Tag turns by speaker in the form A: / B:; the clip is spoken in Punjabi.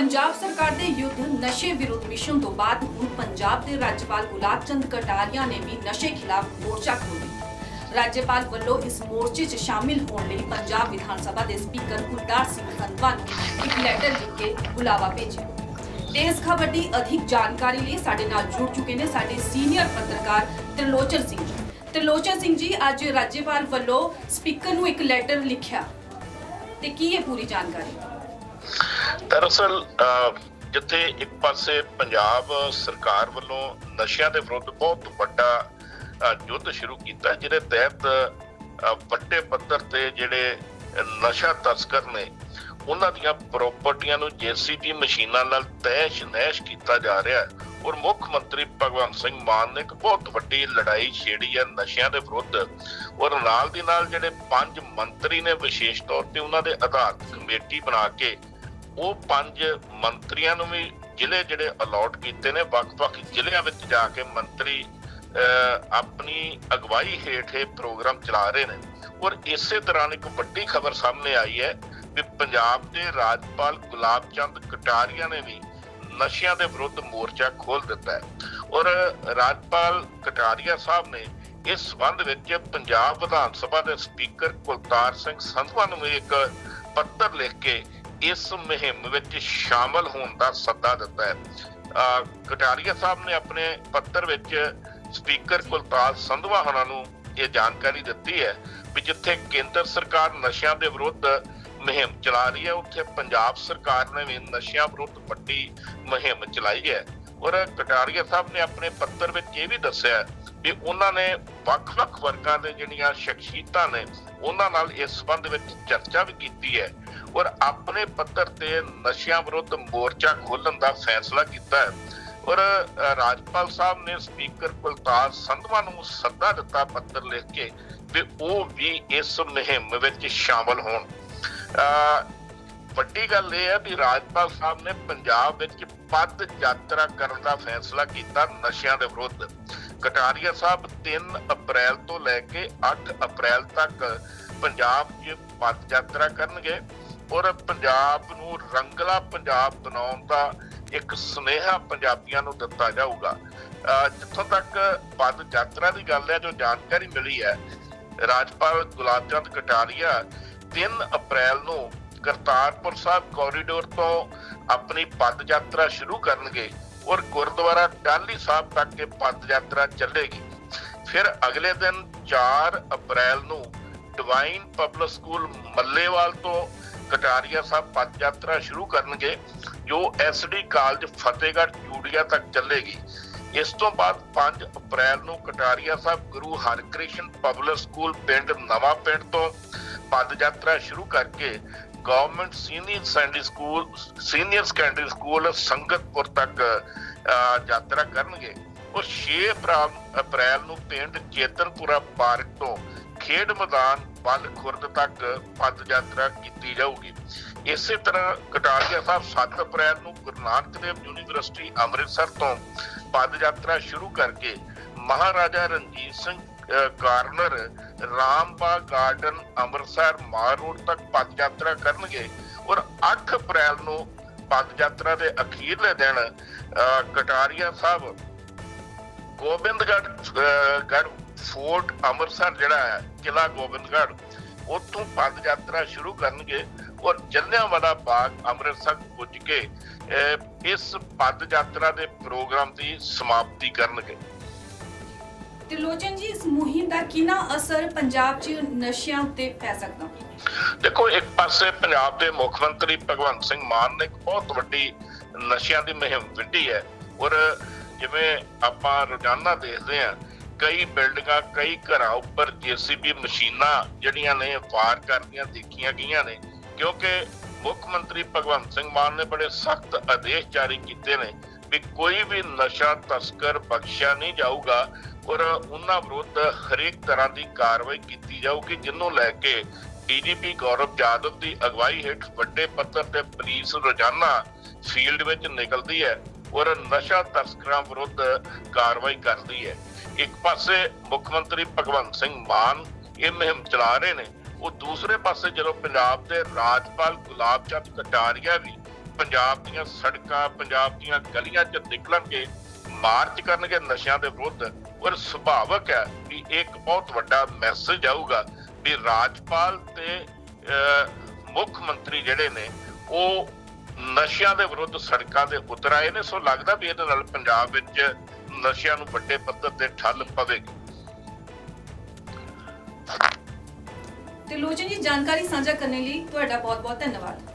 A: ਪੰਜਾਬ ਸਰਕਾਰ ਦੇ ਯੁੱਧ ਨਸ਼ੇ ਵਿਰੁੱਧ ਮਿਸ਼ਨ ਤੋਂ ਬਾਅਦ ਹੁਣ ਪੰਜਾਬ ਦੇ ਰਾਜਪਾਲ ਗੁਲਾਬ ਚੰਦ ਕਟਾਰੀਆ ਨੇ ਵੀ ਨਸ਼ੇ ਖਿਲਾਫ ਮੋਰਚਾ ਖੋਲ੍ਹਿਆ ਰਾਜਪਾਲ ਵੱਲੋਂ ਇਸ ਮੋਰਚੇ 'ਚ ਸ਼ਾਮਿਲ ਹੋਣ ਲਈ ਪੰਜਾਬ ਵਿਧਾਨ ਸਭਾ ਦੇ ਸਪੀਕਰ ਗੁਰਦਾਰ ਸਿੰਘ ਸੰਧਵਾ ਨੂੰ ਇੱਕ ਲੈਟਰ ਲਿਖ ਕੇ ਬੁਲਾਵਾ ਭੇਜਿਆ। ਤੇ ਇਸ ਖਬਰ ਦੀ ਅਧਿਕ ਜਾਣਕਾਰੀ ਲਈ ਸਾਡੇ ਨਾਲ ਜੁੜ ਚੁੱਕੇ ਨੇ ਸਾਡੇ ਸੀਨੀਅਰ ਪੱਤਰਕਾਰ ਤ੍ਰਿਲੋਚਨ ਸਿੰਘ ਜੀ। ਤ੍ਰਿਲੋਚਨ ਸਿੰਘ ਜੀ, ਅੱਜ ਰਾਜਪਾਲ ਵੱਲੋਂ ਸਪੀਕਰ ਨੂੰ ਇੱਕ ਲੈਟਰ ਲਿਖਿਆ ਤੇ ਕੀ ਹੈ ਪੂਰੀ ਜਾਣਕਾਰੀ?
B: ਦਰਅਸਲ ਅਹ, ਜਿੱਥੇ ਇੱਕ ਪਾਸੇ ਪੰਜਾਬ ਸਰਕਾਰ ਵੱਲੋਂ ਨਸ਼ਿਆਂ ਦੇ ਵਿਰੁੱਧ ਬਹੁਤ ਵੱਡਾ ਯੁੱਧ ਸ਼ੁਰੂ ਕੀਤਾ ਜਿਹਦੇ ਤਹਿਤ ਵੱਡੇ ਪੱਧਰ ਤੇ ਜਿਹੜੇ ਨਸ਼ਾ ਤਸਕਰ ਨੇ ਉਹਨਾਂ ਦੀਆਂ ਪ੍ਰਾਪਰਟੀਆਂ ਨੂੰ ਜੀਸੀਬੀ ਮਸ਼ੀਨਾਂ ਨਾਲ ਤੈਸ਼ ਨੈਸ਼ ਕੀਤਾ ਜਾ ਰਿਹਾ ਹੈ। ਔਰ ਮੁੱਖ ਮੰਤਰੀ ਭਗਵੰਤ ਸਿੰਘ ਮਾਨ ਨੇ ਇੱਕ ਬਹੁਤ ਵੱਡੀ ਲੜਾਈ ਛੇੜੀ ਹੈ ਨਸ਼ਿਆਂ ਦੇ ਵਿਰੁੱਧ। ਔਰ ਨਾਲ ਦੀ ਨਾਲ ਜਿਹੜੇ ਪੰਜ ਮੰਤਰੀ ਨੇ ਵਿਸ਼ੇਸ਼ ਤੌਰ ਤੇ ਉਹਨਾਂ ਦੇ ਆਧਾਰਿਤ ਕਮੇਟੀ ਬਣਾ ਕੇ ਉਹ ਪੰਜ ਮੰਤਰੀਆਂ ਨੂੰ ਵੀ ਜ਼ਿਲ੍ਹੇ ਜਿਹੜੇ ਅਲਾਟ ਕੀਤੇ ਨੇ, ਵੱਖ-ਵੱਖ ਜ਼ਿਲ੍ਹਿਆਂ ਵਿੱਚ ਜਾ ਕੇ ਮੰਤਰੀ ਆਪਣੀ ਅਗਵਾਈ ਹੇਠ ਇਹ ਪ੍ਰੋਗਰਾਮ ਚਲਾ ਰਹੇ ਨੇ। ਔਰ ਇਸੇ ਦੌਰਾਨ ਇੱਕ ਵੱਡੀ ਖਬਰ ਸਾਹਮਣੇ ਆਈ ਹੈ ਵੀ ਪੰਜਾਬ ਦੇ ਰਾਜਪਾਲ ਗੁਲਾਬ ਚੰਦ ਕਟਾਰੀਆ ਨੇ ਵੀ ਨਸ਼ਿਆਂ ਦੇ ਵਿਰੁੱਧ ਮੋਰਚਾ ਖੋਲ ਦਿੱਤਾ ਹੈ। ਔਰ ਰਾਜਪਾਲ ਕਟਾਰੀਆ ਸਾਹਿਬ ਨੇ ਇਸ ਸੰਬੰਧ ਵਿੱਚ ਪੰਜਾਬ ਵਿਧਾਨ ਸਭਾ ਦੇ ਸਪੀਕਰ ਕੁਲਤਾਰ ਸਿੰਘ ਸੰਧਵਾ ਨੂੰ ਵੀ ਇੱਕ ਪੱਤਰ ਲਿਖ ਕੇ ਇਸ ਮੁਹਿੰਮ ਵਿੱਚ ਸ਼ਾਮਲ ਹੋਣ ਦਾ ਸੱਦਾ ਦਿੱਤਾ ਹੈ। ਅਹ ਕਟਾਰੀਆ ਸਾਹਿਬ ਨੇ ਆਪਣੇ ਪੱਤਰ ਵਿੱਚ ਸਪੀਕਰ ਕੁਲਤਾਰ ਸੰਧਵਾ ਹੋਣਾ ਨੂੰ ਇਹ ਜਾਣਕਾਰੀ ਦਿੱਤੀ ਹੈ ਵੀ ਜਿੱਥੇ ਕੇਂਦਰ ਸਰਕਾਰ ਨਸ਼ਿਆਂ ਦੇ ਵਿਰੁੱਧ ਮੁਹਿੰਮ ਚਲਾ ਰਹੀ ਹੈ, ਉੱਥੇ ਪੰਜਾਬ ਸਰਕਾਰ ਨੇ ਵੀ ਨਸ਼ਿਆਂ ਵਿਰੁੱਧ ਵੱਡੀ ਮੁਹਿੰਮ ਚਲਾਈ ਹੈ। ਔਰ ਕਟਾਰੀਆ ਸਾਹਿਬ ਨੇ ਆਪਣੇ ਪੱਤਰ ਵਿੱਚ ਇਹ ਵੀ ਦੱਸਿਆ ਵੀ ਉਹਨਾਂ ਨੇ ਵੱਖ-ਵੱਖ ਵਰਗਾਂ ਦੇ ਜਿਹੜੀਆਂ ਸ਼ਖਸੀਅਤਾਂ ਨੇ ਉਹਨਾਂ ਨਾਲ ਇਸ ਸੰਬੰਧ ਵਿੱਚ ਚਰਚਾ ਵੀ ਕੀਤੀ ਹੈ ਔਰ ਆਪਣੇ ਪੱਤਰ ਤੇ ਨਸ਼ਿਆਂ ਵਿਰੁੱਧ ਮੋਰਚਾ ਖੋਲਣ ਦਾ ਫੈਸਲਾ ਕੀਤਾ ਹੈ। ਔਰ ਰਾਜਪਾਲ ਸਾਹਿਬ ਨੇ ਸਪੀਕਰ ਕੁਲਤਾਰ ਸੰਧਵਾ ਨੂੰ ਸੱਦਾ ਦਿੱਤਾ ਪੱਤਰ ਲਿਖ ਕੇ ਵੀ ਉਹ ਵੀ ਇਸ ਮੁਹਿੰਮ ਵਿੱਚ ਸ਼ਾਮਲ ਹੋਣ। ਅ, ਵੱਡੀ ਗੱਲ ਇਹ ਹੈ ਵੀ ਰਾਜਪਾਲ ਸਾਹਿਬ ਨੇ ਪੰਜਾਬ ਵਿੱਚ ਪਦ ਯਾਤਰਾ ਕਰਨ ਦਾ ਫੈਸਲਾ ਕੀਤਾ ਨਸ਼ਿਆਂ ਦੇ ਵਿਰੁੱਧ। ਕਟਾਰੀਆ ਸਾਹਿਬ 3 ਅਪ੍ਰੈਲ ਤੋਂ ਲੈ ਕੇ 8 ਅਪ੍ਰੈਲ ਤੱਕ ਪੰਜਾਬ 'ਚ ਪਦ ਯਾਤਰਾ ਕਰਨਗੇ ਔਰ ਪੰਜਾਬ ਨੂੰ ਰੰਗਲਾ ਪੰਜਾਬ ਬਣਾਉਣ ਦਾ ਇੱਕ ਸੁਨੇਹਾ ਪੰਜਾਬੀਆਂ ਨੂੰ ਦਿੱਤਾ ਜਾਊਗਾ। ਜਿੱਥੋਂ ਤੱਕ ਪਦ ਯਾਤਰਾ ਦੀ ਗੱਲ ਹੈ, ਜੋ ਜਾਣਕਾਰੀ ਮਿਲੀ ਹੈ, ਰਾਜਪਾਲ ਗੁਲਾਬ ਚੰਦ ਕਟਾਰੀਆ 3 ਅਪ੍ਰੈਲ ਨੂੰ ਕਰਤਾਰਪੁਰ ਸਾਹਿਬ ਕੋਰੀਡੋਰ ਤੋਂ ਆਪਣੀ ਪਦ ਯਾਤਰਾ ਸ਼ੁਰੂ ਕਰਨਗੇ। ਔਰ ਗੁਰਦੁਆਰਾ ਟਾਹਲੀ ਸਾਹਿਬ ਤੱਕ ਇਹ ਪਦ ਯਾਤਰਾ ਚੱਲੇਗੀ। ਫਿਰ ਅਗਲੇ ਦਿਨ 4 ਅਪ੍ਰੈਲ ਨੂੰ ਡਿਵਾਈਨ ਪਬਲਿਕ ਸਕੂਲ ਮੱਲੇਵਾਲ ਤੋਂ ਕਟਾਰੀਆ ਸਾਹਿਬ ਪਦ ਯਾਤਰਾ ਸ਼ੁਰੂ ਕਰਨਗੇ, ਜੋ ਐਸਡੀ ਕਾਲਜ ਫਤਿਹਗੜ੍ਹ ਚੂੜੀਆ ਤੱਕ ਚੱਲੇਗੀ। ਇਸ ਤੋਂ ਬਾਅਦ 5 ਅਪ੍ਰੈਲ ਨੂੰ ਕਟਾਰੀਆ ਸਾਹਿਬ ਗੁਰੂ ਹਰਕ੍ਰਿਸ਼ਨ ਪਬਲਿਕ ਸਕੂਲ ਪਿੰਡ ਨਵਾਂ ਪਿੰਡ ਤੋਂ ਪਦ ਯਾਤਰਾ ਸ਼ੁਰੂ ਕਰਕੇ government senior secondary school senior secondary school Sangatpur ਤੱਕ ਯਾਤਰਾ ਕਰਨਗੇ। ਉਹ 6 ਅਪ੍ਰੈਲ ਨੂੰ ਪਿੰਡ ਚੇਤਨਪੁਰਾ ਪਾਰਕ ਤੋਂ ਖੇਡ ਮੈਦਾਨ ਬਲ ਖੁਰਦ ਤੱਕ ਪਦ ਯਾਤਰਾ ਕੀਤੀ ਜਾਊਗੀ। ਇਸੇ ਤਰ੍ਹਾਂ ਕਟਾਰੀਆ ਸਾਹਿਬ 7 ਅਪ੍ਰੈਲ ਨੂੰ ਗੁਰੂ ਨਾਨਕ ਦੇਵ ਯੂਨੀਵਰਸਿਟੀ ਅੰਮ੍ਰਿਤਸਰ ਤੋਂ ਪਦ ਯਾਤਰਾ ਸ਼ੁਰੂ ਕਰਕੇ Maharaja Ranjit Singh corner Rambagh garden Amritsar Mall Road ਤੱਕ ਪਦ ਯਾਤਰਾ ਕਰਨਗੇ ਔਰ 8 ਅਪ੍ਰੈਲ ਨੂੰ ਪਦ ਯਾਤਰਾ ਦੇ ਅਖੀਰਲੇ ਦਿਨ ਕਟਾਰੀਆ ਸਾਹਿਬ ਗੋਬਿੰਦਗੜ੍ਹ ਫੋਰਟ ਅੰਮ੍ਰਿਤਸਰ ਜਿਹੜਾ ਹੈ ਕਿਲਾ ਗੋਬਿੰਦਗੜ੍ਹ ਉੱਥੋਂ ਪਦ ਯਾਤਰਾ ਸ਼ੁਰੂ ਕਰਨਗੇ ਔਰ ਜਲਿਆਂਵਾਲਾ ਬਾਗ ਅੰਮ੍ਰਿਤਸਰ ਪੁੱਜ ਕੇ ਅਹ, ਇਸ ਪਦ ਯਾਤਰਾ ਦੇ ਪ੍ਰੋਗਰਾਮ ਦੀ ਸਮਾਪਤੀ ਕਰਨਗੇ।
A: ਤਿਲੋਚਨ ਜੀ, ਇਸ ਮੁਹਿੰਮ ਦਾ ਕਿੰਨਾ ਅਸਰ ਪੰਜਾਬ 'ਚ ਨਸ਼ਿਆਂ ਉੱਤੇ ਪੈ ਸਕਦਾ?
B: ਦੇਖੋ ਇੱਕ ਪਾਸੇ ਪੰਜਾਬ ਦੇ ਮੁੱਖ ਮੰਤਰੀ ਭਗਵੰਤ ਸਿੰਘ ਮਾਨ ਨੇ ਇੱਕ ਬਹੁਤ ਵੱਡੀ ਨਸ਼ਿਆਂ ਦੀ ਮੁਹਿੰਮ ਵਿੱਢੀ ਹੈ ਔਰ ਜਿਵੇਂ ਆਪਾਂ ਰੋਜ਼ਾਨਾ ਦੇਖਦੇ ਹਾਂ, ਕਈ ਬਿਲਡਿੰਗਾਂ, ਕਈ ਘਰਾਂ ਉੱਪਰ ਜੀਸੀਬੀ ਮਸ਼ੀਨਾਂ ਜਿਹੜੀਆਂ ਨੇ ਵਾਰ ਕਰਦੀਆਂ, ਦੇਖੀਆਂ ਗਈਆਂ ਨੇ, ਕਿਉਂਕਿ ਮੁੱਖ ਮੰਤਰੀ ਭਗਵੰਤ ਸਿੰਘ ਮਾਨ ਨੇ ਬੜੇ ਸਖਤ ਆਦੇਸ਼ ਜਾਰੀ ਕੀਤੇ ਨੇ ਵੀ ਕੋਈ ਵੀ ਨਸ਼ਾ ਤਸਕਰ ਬਖਸ਼ਿਆ ਨਹੀਂ ਜਾਊਗਾ ਔਰ ਉਹਨਾਂ ਵਿਰੁੱਧ ਹਰੇਕ ਤਰ੍ਹਾਂ ਦੀ ਕਾਰਵਾਈ ਕੀਤੀ ਜਾਊਗੀ, ਜਿਹਨੂੰ ਲੈ ਕੇ ਡੀਜੀਪੀ ਗੌਰਵ ਜਾਦਵ ਦੀ ਅਗਵਾਈ ਹੇਠ ਵੱਡੇ ਪੱਧਰ ਤੇ ਪੁਲਿਸ ਰੋਜ਼ਾਨਾ ਫੀਲਡ ਵਿੱਚ ਨਿਕਲਦੀ ਹੈ ਔਰ ਨਸ਼ਾ ਤਸਕਰਾਂ ਵਿਰੁੱਧ ਕਾਰਵਾਈ ਕਰਦੀ ਹੈ। ਇੱਕ ਪਾਸੇ ਮੁੱਖ ਮੰਤਰੀ ਭਗਵੰਤ ਸਿੰਘ ਮਾਨ ਇਹ ਮੁਹਿੰਮ ਚਲਾ ਰਹੇ ਨੇ, ਉਹ ਦੂਸਰੇ ਪਾਸੇ ਜਦੋਂ ਪੰਜਾਬ ਦੇ ਰਾਜਪਾਲ ਗੁਲਾਬ ਚੰਦ ਕਟਾਰੀਆ ਵੀ ਪੰਜਾਬ ਦੀਆਂ ਸੜਕਾਂ, ਪੰਜਾਬ ਦੀਆਂ ਗਲੀਆਂ 'ਚ ਨਿਕਲਣਗੇ, ਮਾਰਚ ਕਰਨਗੇ ਨਸ਼ਿਆਂ ਦੇ ਵਿਰੁੱਧ ਔਰ ਸੁਭਾਵਕ ਹੈ ਵੀ ਇੱਕ ਬਹੁਤ ਵੱਡਾ ਮੈਸੇਜ ਆਊਗਾ ਵੀ ਰਾਜਪਾਲ ਤੇ ਮੁੱਖ ਮੰਤਰੀ ਜਿਹੜੇ ਨੇ, ਉਹ ਨਸ਼ਿਆਂ ਦੇ ਵਿਰੁੱਧ ਸੜਕਾਂ ਦੇ ਉਤਰ ਆਏ ਨੇ। ਸੋ ਲੱਗਦਾ ਵੀ ਇਹਦੇ ਨਾਲ ਪੰਜਾਬ ਵਿੱਚ ਨਸ਼ਿਆਂ ਨੂੰ ਵੱਡੇ ਪੱਧਰ ਤੇ ਠੱਲ ਪਵੇਗੀ।
A: ਤੇ ਲੋਚਨ ਜੀ, ਜਾਣਕਾਰੀ ਸਾਂਝਾ ਕਰਨ ਲਈ ਤੁਹਾਡਾ ਬਹੁਤ ਬਹੁਤ ਧੰਨਵਾਦ।